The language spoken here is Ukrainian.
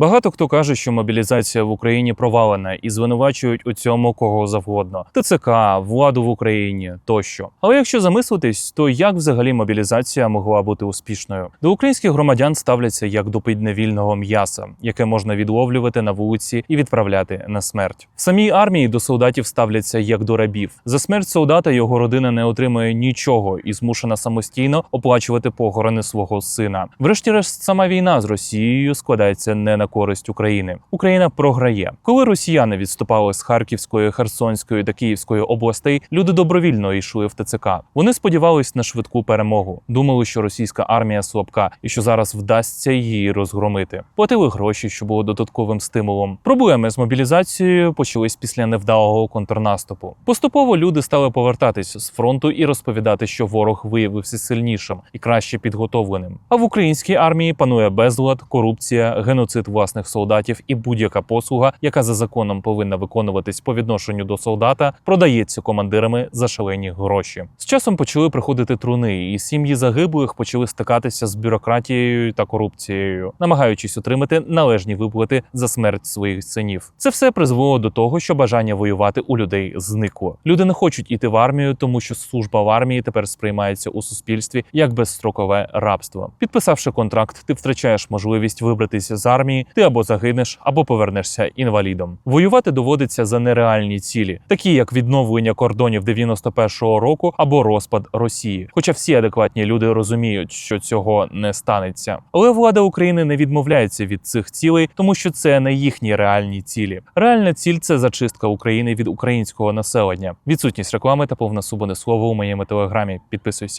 Багато хто каже, що мобілізація в Україні провалена і звинувачують у цьому кого завгодно: ТЦК, владу в Україні тощо. Але якщо замислитись, то як взагалі мобілізація могла бути успішною? До українських громадян ставляться як до підневільного м'яса, яке можна відловлювати на вулиці і відправляти на смерть. В самій армії до солдатів ставляться як до рабів. За смерть солдата його родина не отримує нічого і змушена самостійно оплачувати похорони свого сина. Врешті-решт, сама війна з Росією складається не на користь України. Україна програє. Коли росіяни відступали з Харківської, Херсонської та Київської областей, люди добровільно йшли в ТЦК. Вони сподівались на швидку перемогу. Думали, що російська армія слабка і що зараз вдасться її розгромити. Платили гроші, що було додатковим стимулом. Проблеми з мобілізацією почались після невдалого контрнаступу. Поступово люди стали повертатись з фронту і розповідати, що ворог виявився сильнішим і краще підготовленим. А в українській армії панує безлад, корупція, геноцид власних солдатів і будь-яка послуга, яка за законом повинна виконуватись по відношенню до солдата, продається командирами за шалені гроші. З часом почали приходити труни, і сім'ї загиблих почали стикатися з бюрократією та корупцією, намагаючись отримати належні виплати за смерть своїх синів. Це все призвело до того, що бажання воювати у людей зникло. Люди не хочуть іти в армію, тому що служба в армії тепер сприймається у суспільстві як безстрокове рабство. Підписавши контракт, ти втрачаєш можливість вибратися з армії, ти або загинеш, або повернешся інвалідом. Воювати доводиться за нереальні цілі, такі як відновлення кордонів 91-го року або розпад Росії. Хоча всі адекватні люди розуміють, що цього не станеться. Але влада України не відмовляється від цих цілей, тому що це не їхні реальні цілі. Реальна ціль це зачистка України від українського населення. Відсутність реклами та повне свободе слова у моєму телеграмі. Підписуйся.